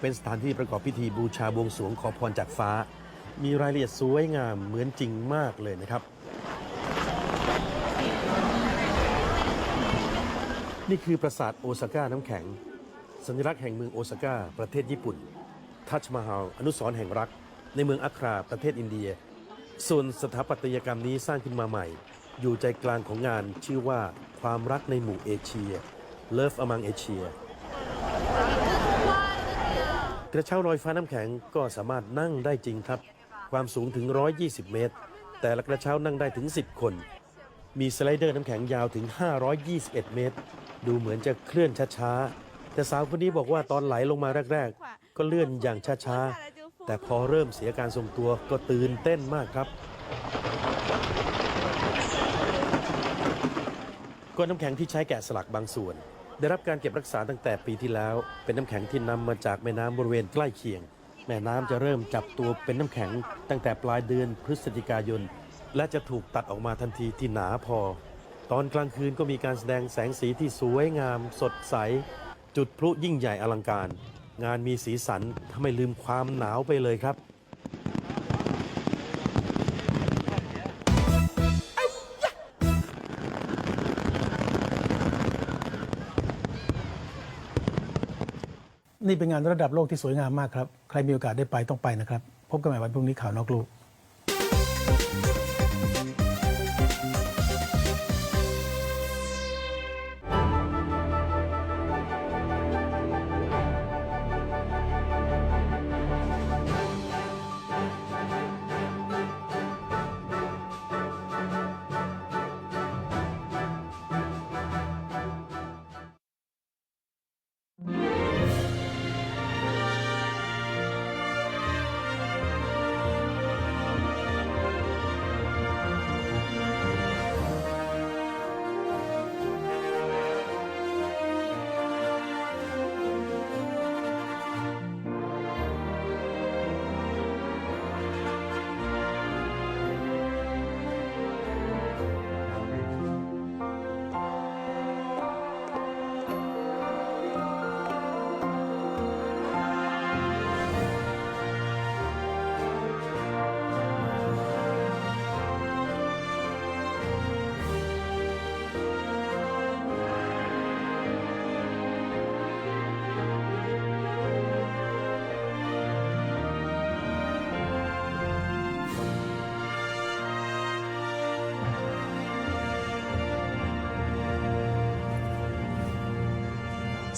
เป็นสถานที่ประกอบพิธีบูชาบวงสรวงขอพรจากฟ้า มีรายละเอียดสวยงามเหมือนจริงมากเลยนะครับ นี่คือปราสาทโอซาก้าน้ำแข็ง สัญลักษณ์แห่งเมืองโอซาก้าประเทศญี่ปุ่น ทัชมาฮาลอนุสรณ์แห่งรัก ในเมืองอัคราประเทศอินเดีย ส่วนสถาปัตยกรรมนี้สร้างขึ้นมาใหม่ อยู่ใจกลางของงานชื่อว่าความรักในหมู่เอเชีย Love Among Asia กระเช้าลอยฟ้าน้ำแข็งก็สามารถนั่งได้จริงครับ ความสูงถึง 120 เมตร แต่ละกระเช้านั่งได้ถึง 10 คน มีสไลเดอร์น้ำแข็งยาวถึง 521 เมตร ดูเหมือนจะเคลื่อนช้าๆ แต่สาวคนนี้บอกว่าตอนไหลลงมาแรก ๆ ก็เลื่อนอย่างช้าๆ แต่พอเริ่มเสียการทรงตัวก็ตื่นเต้นมากครับก้อนน้ำแข็งที่ใช้แกะสลักบางส่วน ได้รับการเก็บรักษาตั้งแต่ปีที่แล้ว เป็นน้ำแข็งที่นำมาจากแม่น้ำบริเวณใกล้เคียง แม่น้ำจะเริ่มจับตัวเป็นน้ำแข็ง ตั้งแต่ปลายเดือนพฤศจิกายน และจะถูกตัดออกมาทันทีที่หนาพอ ตอนกลางคืนก็มีการแสดงแสงสีที่สวยงาม สดใส จุดพลุยิ่งใหญ่อลังการ งานมีสีสันทำให้ลืมความหนาวไปเลยครับ นี่เป็นงานระดับโลกที่สวยงามมากครับ ใครมีโอกาสได้ไปต้องไปนะครับ พบกันใหม่วันพรุ่งนี้ข่าวนอกลูก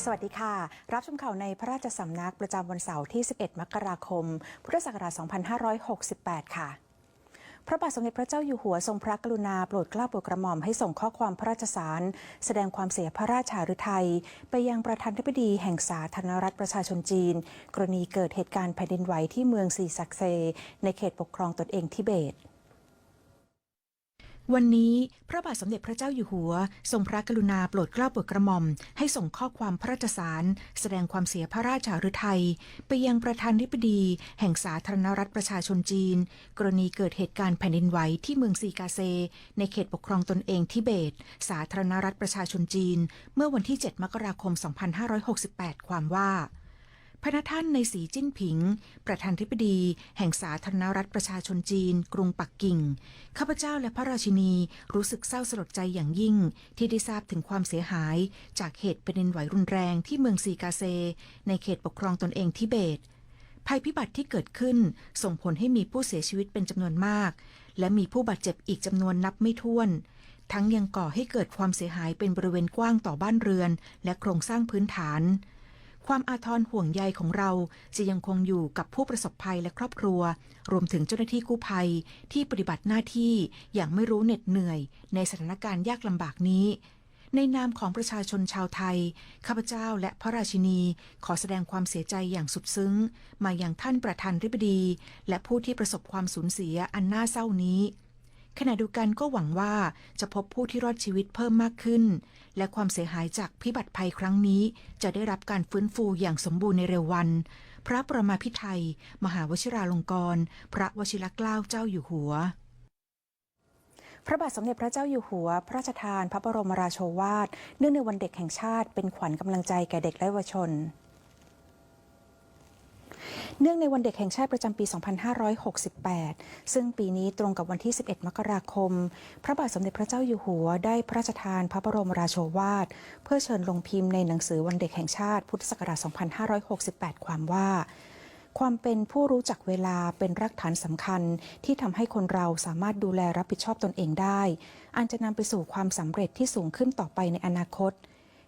สวัสดีค่ะ รับชมข่าวในพระราชสำนักประจำวันเสาร์ที่ 11 มกราคม พุทธศักราช 2568 ค่ะพระบาทสมเด็จพระเจ้าอยู่หัวทรงพระกรุณาโปรดเกล้าโปรดกระหม่อมให้ส่งข้อความพระราชสาร แสดงความเสียพระราชาฤทัยไปยังประธานาธิบดีแห่งสาธารณรัฐประชาชนจีน กรณีเกิดเหตุการณ์แผ่นดินไหวที่เมืองซีซักเซ ในเขตปกครองตนเองทิเบต วันนี้พระบาทสมเด็จพระเจ้าอยู่หัว ทรงพระกรุณาโปรดเกล้าโปรดกระหม่อม ให้ส่งข้อความพระราชสารแสดงความเสียพระราชาฤทัยไปยังประธานธิบดี แห่งสาธารณรัฐประชาชนจีน กรณีเกิดเหตุการณ์แผ่นดินไหวที่เมืองซีกาเซ ในเขตปกครองตนเองทิเบต สาธารณรัฐประชาชนจีน เมื่อวันที่ 7 มกราคม 2568 ความว่า พระท่านในสีจิ้นผิง ประธานธิบดี แห่งสาธารณรัฐประชาชนจีน กรุงปักกิ่ง ข้าพเจ้าและพระราชินีรู้สึกเศร้าสลดใจอย่างยิ่ง ที่ได้ทราบถึงความเสียหาย จากเหตุแผ่นดินไหวรุนแรงที่เมืองซีกาเซ ในเขตปกครองตนเองทิเบต ภัยพิบัติที่เกิดขึ้น ส่งผลให้มีผู้เสียชีวิตเป็นจำนวนมาก และมีผู้บาดเจ็บอีกจำนวนนับไม่ถ้วนทั้งยังก่อให้เกิดความเสียหายเป็นบริเวณกว้างต่อบ้านเรือน และโครงสร้างพื้นฐาน ความอาทรห่วงใยของเราจะยังคงอยู่กับผู้ประสบภัยและครอบครัว รวมถึงเจ้าหน้าที่กู้ภัยที่ปฏิบัติหน้าที่อย่างไม่รู้เหน็ดเหนื่อย ในสถานการณ์ยากลำบากนี้ ในนามของประชาชนชาวไทย ข้าพเจ้าและพระราชินีขอแสดงความเสียใจอย่างสุดซึ้ง มาอย่างท่านประธานธิบดี และผู้ที่ประสบความสูญเสียอันน่าเศร้านี้ ขณะเดียวกันก็หวังว่าจะพบผู้ที่รอดชีวิตเพิ่มมากขึ้น และความเสียหายจากพิบัติภัยครั้งนี้ จะได้รับการฟื้นฟูอย่างสมบูรณ์ในเร็ววัน พระประมาพิไทย มหาวชิราลงกรณ์พระวชิรเกล้าเจ้าอยู่หัวพระบาทสมเด็จพระเจ้าอยู่หัว พระราชทานพระบรมราโชวาท เนื่องในวันเด็กแห่งชาติเป็นขวัญกำลังใจแก่เด็กและเยาวชน เนื่องในวันเด็กแห่งชาติประจำปี 2568 ซึ่งปีนี้ตรงกับวันที่ 11 มกราคม พระบาทสมเด็จพระเจ้าอยู่หัวได้พระราชทานพระบรมราโชวาท เพื่อเชิญลงพิมพ์ในหนังสือวันเด็กแห่งชาติพุทธศักราช 2568 ความว่าความเป็นผู้รู้จักเวลาเป็นรากฐานสำคัญ ที่ทำให้คนเราสามารถดูแลรับผิดชอบตนเองได้ อันจะนำไปสู่ความสำเร็จที่สูงขึ้นต่อไปในอนาคต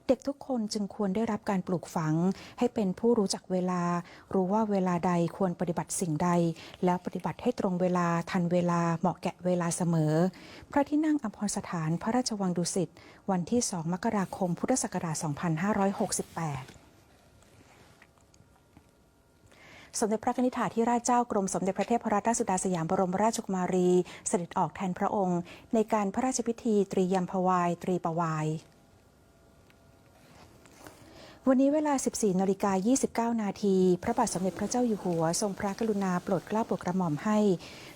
เด็กทุกคนจึงควรได้รับการปลูกฝัง ให้เป็นผู้รู้จักเวลา รู้ว่าเวลาใดควรปฏิบัติสิ่งใด แล้วปฏิบัติให้ตรงเวลาทันเวลาเหมาะแก่เวลาเสมอ พระที่นั่งอภรสถานพระราชวังดุสิตวันที่ 2 มกราคม พุทธศักราช 2568สมเด็จพระนิธิถาธิราชเจ้ากรมสมเด็จพระเทพรัตนราชสุดาสยามบรมราชกุมารี เสด็จออกแทนพระองค์ ในการพระราชพิธีตรียมพวาย ตรีปวาย วันนี้เวลา 14นาฬิกา29 นาที พระบาทสมเด็จพระเจ้าอยู่หัว ทรงพระกรุณาโปรดเกล้าโปรดกระหม่อมให้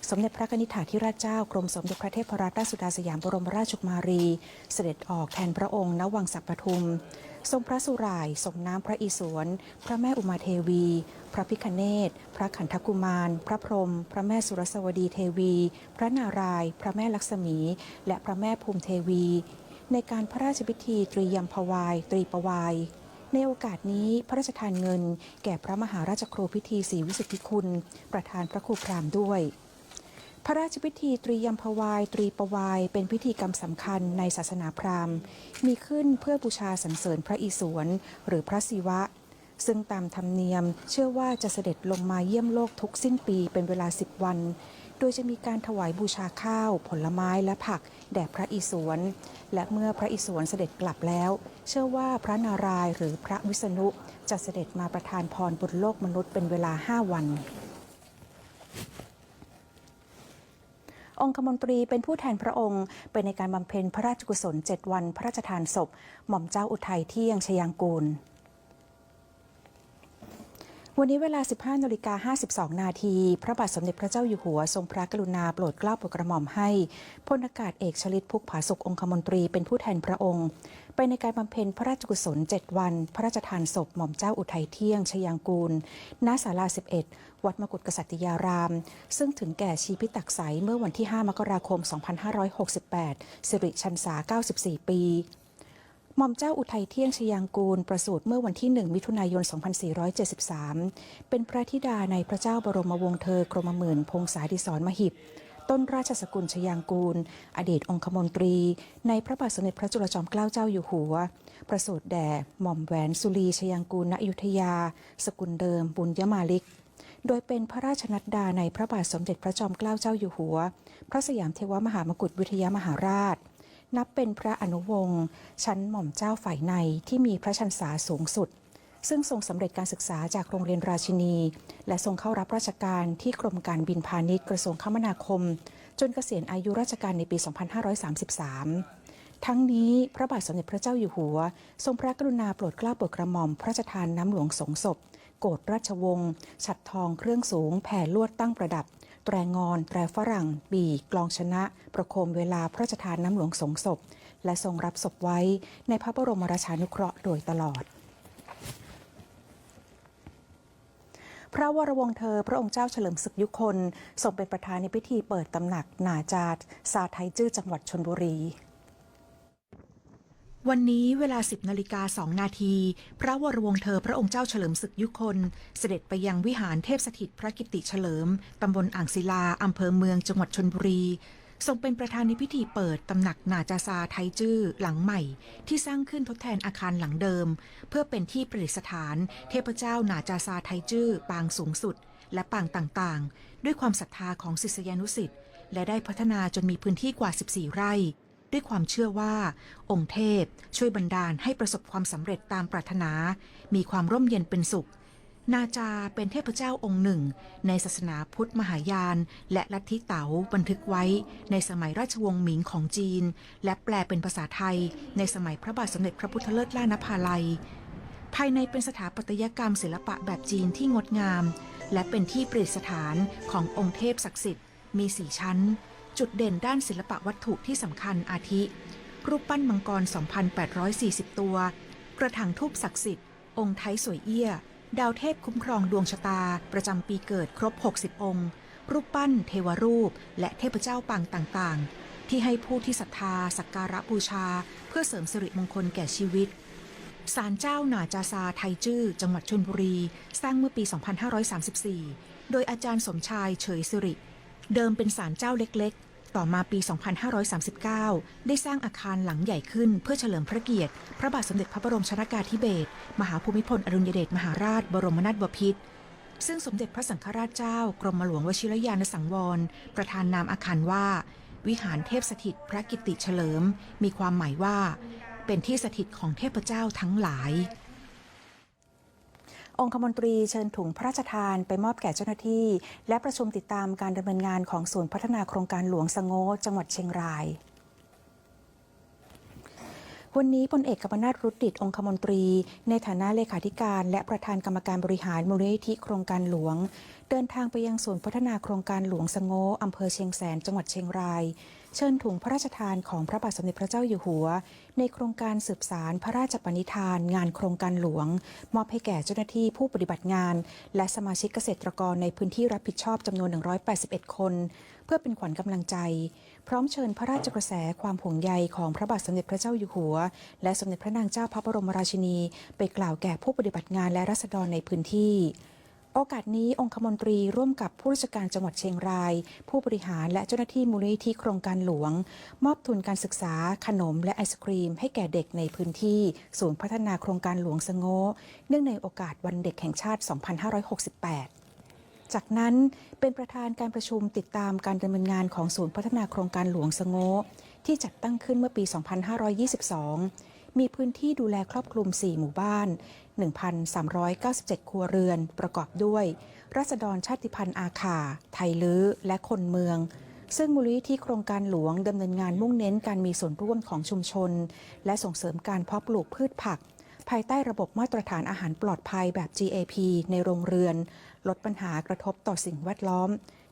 สมเด็จพระนิธิถาธิราชเจ้ากรมสมเด็จพระเทพรัตนราชสุดาสยามบรมราชกุมารี เสด็จออกแทนพระองค์ณวังสัปปทุม ทรงพระสุร่ายส่งน้ำพระอิศวร พระแม่อุมาเทวี พระพิคเนตพระขันธกุมาร พระพรหมพระแม่สุรสวดีเทวี พระนาราย พระแม่ลักษมี และพระแม่ภูมิเทวี ในการพระราชพิธีตรียมพวาย ตรีปวาย ในโอกาสนี้พระราชทานเงิน แก่พระมหาราชครูพิธีศรีวิสุทธิคุณ ประธานพระครูพรามด้วย พระราชพิธีตรียมพวาย ตรีประวาย เป็นพิธีกรรมสำคัญในศาสนาพราหมณ์ มีขึ้นเพื่อบูชาสรรเสริญพระอิศวรหรือพระศิวะ ซึ่งตามธรรมเนียมเชื่อว่าจะเสด็จลงมาเยี่ยมโลกทุกสิ้นปีเป็นเวลา10วัน โดยจะมีการถวายบูชาข้าว ผลไม้และผัก แด่พระอิศวร และเมื่อพระอิศวรเสด็จกลับแล้ว เชื่อว่าพระนารายณ์หรือพระวิษณุจะเสด็จมาประทานพรบนโลกมนุษย์เป็นเวลา 5 วันองคมนตรีเป็นผู้แทนพระองค์ไปในการบำเพ็ญพระราชกุศล 7 วันพระราชทานศพ หม่อมเจ้าอุทัยเที่ยงชยางกูล วันนี้เวลา 15นาฬิกา52 นาที พระบาทสมเด็จพระเจ้าอยู่หัว ทรงพระกรุณาโปรดเกล้าโปรดกระหม่อมให้พลอากาศเอกชลิตพุกผาสุกองคมนตรีเป็นผู้แทนพระองค์ ไปในการบำเพ็ญพระราชกุศล 7 วัน พระราชทานศพหม่อมเจ้าอุทัยเที่ยง ชยางกูล ณ ศาลา 11 วัดมกุฏกษัตริยาราม ซึ่งถึงแก่ชีพิตักใสเมื่อวันที่ 5 มกราคม 2568 สิริชันษา 94 ปี หม่อมเจ้าอุทัยเที่ยงชยางกูล ประสูติเมื่อวันที่ 1 มิถุนายน 2473 เป็นพระธิดาในพระเจ้าบรมวงศ์เธอกรมหมื่นพงษาดิศรมหิบต้นราชสกุลชยางกูล อดีตองคมนตรี ในพระบาทสมเด็จพระจุลจอมเกล้าเจ้าอยู่หัว ประสูติแด่หม่อมแหวนสุรีชยางกูลณอยุธยา สกุลเดิม บุญยมาลิก โดยเป็นพระราชนัดดาในพระบาทสมเด็จพระจอมเกล้าเจ้าอยู่หัว พระสยามเทวมหามกุฏวิทยามหาราช นับเป็นพระอนุวงศ์ชั้นหม่อมเจ้าฝ่ายในที่มีพระชันษาสูงสุด ซึ่งทรงสำเร็จการศึกษาจากโรงเรียนราชินี และทรงเข้ารับราชการที่กรมการบินพาณิชย์กระทรวงคมนาคม จนเกษียณอายุราชการในปี 2533ทั้งนี้พระบาทสมเด็จพระเจ้าอยู่หัว ทรงพระกรุณาโปรดเกล้าโปรดกระหม่อมพระราชทานน้ำหลวงสงศพ โกรธราชวงศ์ฉัดทองเครื่องสูง แผ่ลวดตั้งประดับ แตรงอน แตรฝรั่ง ปีกลองชนะ ประโคมเวลาพระราชทานน้ำหลวงสงศพ และทรงรับศพไว้ในพระบรมราชานุเคราะห์โดยตลอดพระวรวงศ์เธอพระองค์เจ้าเฉลิมศึกยุคนทรงเป็นประธานในพิธีเปิดตำหนักนาจาดซาไทยจื้อจังหวัดชนบุรี วันนี้เวลา 10นาฬิกา2นาที พระวรวงเธอพระองค์เจ้าเฉลิมศึกยุคน เสด็จไปยังวิหารเทพสถิตพระกิตติเฉลิม ตำบลอ่างศิลา อำเภอเมืองจังหวัดชนบุรี ทรงเป็นประธานในพิธีเปิดตำหนักนาจาซาไทจื้อหลังใหม่ ที่สร้างขึ้นทดแทนอาคารหลังเดิม เพื่อเป็นที่ประดิษฐาน เทพเจ้านาจาซาไทจื้อปางสูงสุด และปางต่างๆ ด้วยความศรัทธาของศิษยานุศิษย์และได้พัฒนาจนมีพื้นที่กว่า 14 ไร่ ด้วยความเชื่อว่า องค์เทพช่วยบันดาลให้ประสบความสำเร็จตามปรารถนา มีความร่มเย็นเป็นสุข นาจาเป็นเทพเจ้าองค์หนึ่ง ในศาสนาพุทธมหายาน และลัทธิเต๋าบันทึกไว้ ในสมัยราชวงศ์หมิงของจีน และแปลเป็นภาษาไทย ในสมัยพระบาทสมเด็จพระพุทธเลิศล่านภาลัย ภายในเป็นสถาปัตยกรรมศิลปะแบบจีนที่งดงาม และเป็นที่ประดิษฐานขององค์เทพศักดิ์สิทธิ์มีสี่ชั้น จุดเด่นด้านศิลปะวัตถุที่สำคัญอาทิ รูปปั้นมังกร 2,840 ตัว กระถางทูปศักดิ์สิทธิ์ องค์ไทยสวยเอี้ย ดาวเทพคุ้มครองดวงชะตา ประจำปีเกิดครบ 60 องค์ รูปปั้น เทวรูป และเทพเจ้าปางต่างๆ ที่ให้ผู้ที่ศรัทธา สักการะบูชา เพื่อเสริมสิริมงคลแก่ชีวิตศาลเจ้าหนาจาซาไทจื้อ จังหวัดชลบุรี สร้างเมื่อปี 2534 โดยอาจารย์สมชายเฉยสิริ เดิมเป็นศาลเจ้าเล็ก ต่อมาปี 2539 ได้สร้างอาคารหลังใหญ่ขึ้นเพื่อเฉลิมพระเกียรติ พระบาทสมเด็จพระบรมชนากาธิเบศร มหาภูมิพลอดุลยเดชมหาราช บรมนาถบพิตร ซึ่งสมเด็จพระสังฆราชเจ้ากรมหลวงวชิรยานสังวร ประธานนามอาคารว่า วิหารเทพสถิตพระกิตติเฉลิม มีความหมายว่า เป็นที่สถิตของเทพเจ้าทั้งหลาย องคมนตรีเชิญถุงพระราชทานไปมอบแก่เจ้าหน้าที่ และประชุมติดตามการดำเนินงานของศูนย์พัฒนาโครงการหลวงสะโงจังหวัดเชียงรายวันนี้พลเอกกมนาถรุดดิตองคมนตรี ในฐานะเลขาธิการ และประธานกรรมการบริหารมูลนิธิโครงการหลวง เดินทางไปยังศูนย์พัฒนาโครงการหลวงสะโงอำเภอเชียงแสนจังหวัดเชียงราย เชิญถุงพระราชทานของพระบาทสมเด็จพระเจ้าอยู่หัว ในโครงการสืบสารพระราชปณิธาน งานโครงการหลวง มอบให้แก่เจ้าหน้าที่ผู้ปฏิบัติงาน และสมาชิกเกษตรกรในพื้นที่รับผิดชอบจำนวน 181 คน เพื่อเป็นขวัญกำลังใจ พร้อมเชิญพระราชกระแสความห่วงใยของพระบาทสมเด็จพระเจ้าอยู่หัว และสมเด็จพระนางเจ้าพระบรมราชินี ไปกล่าวแก่ผู้ปฏิบัติงานและรัษฎรในพื้นที่ โอกาสนี้องคมนตรีร่วมกับผู้ราชการจังหวัดเชียงราย ผู้บริหารและเจ้าหน้าที่มูลนิธิโครงการหลวง มอบทุนการศึกษา ขนมและไอศครีม ให้แก่เด็กในพื้นที่ ศูนย์พัฒนาโครงการหลวงสะโงเนื่องในโอกาสวันเด็กแห่งชาติ 2568จากนั้นเป็นประธานการประชุมติดตามการดำเนินงานของศูนย์พัฒนาโครงการหลวงสะโงที่จัดตั้งขึ้นเมื่อปี 2522 มีพื้นที่ดูแลครอบคลุม 4 หมู่บ้าน 1,397 ครัวเรือน ประกอบด้วยรัษฎรชาติพันธุ์อาคาไทยลื้อ และคนเมือง ซึ่งมูลนิธิโครงการหลวงดำเนินงานมุ่งเน้นการมีส่วนร่วมของชุมชน และส่งเสริมการเพาะปลูกพืชผัก ภายใต้ระบบมาตรฐานอาหารปลอดภัยแบบ GAP ในโรงเรือน ลดปัญหากระทบต่อสิ่งแวดล้อม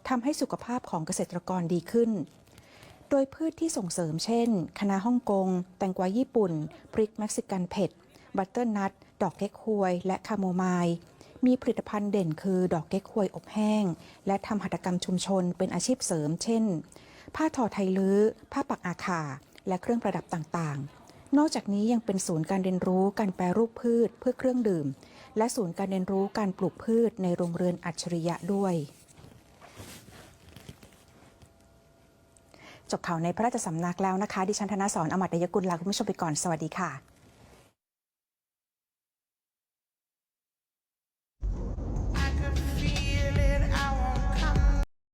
ทำให้สุขภาพของเกษตรกรดีขึ้น โดยพืชที่ส่งเสริมเช่นคะน้าฮ่องกง แตงกวาญี่ปุ่น พริกเม็กซิกันเผ็ด บัตเตอร์นัท ดอกเก๊กฮวย และคาโมไมล์มีผลิตภัณฑ์เด่นคือดอกเก๊กฮวยอบแห้ง และทำหัตถกรรมชุมชนเป็นอาชีพเสริม เช่น ผ้าทอไทยลื้อ ผ้าปักอาขาและเครื่องประดับต่างๆ นอกจากนี้ยังเป็นศูนย์การเรียนรู้การแปรรูปพืชเพื่อเครื่องดื่ม และศูนย์การเรียนรู้การปลูกพืชในโรงเรือนอัจฉริยะด้วย จบข่าวในพระราชสำนักแล้วนะคะ ดิฉันธนสรอมตยกุลลาคุณผู้ชมไปก่อน สวัสดีค่ะ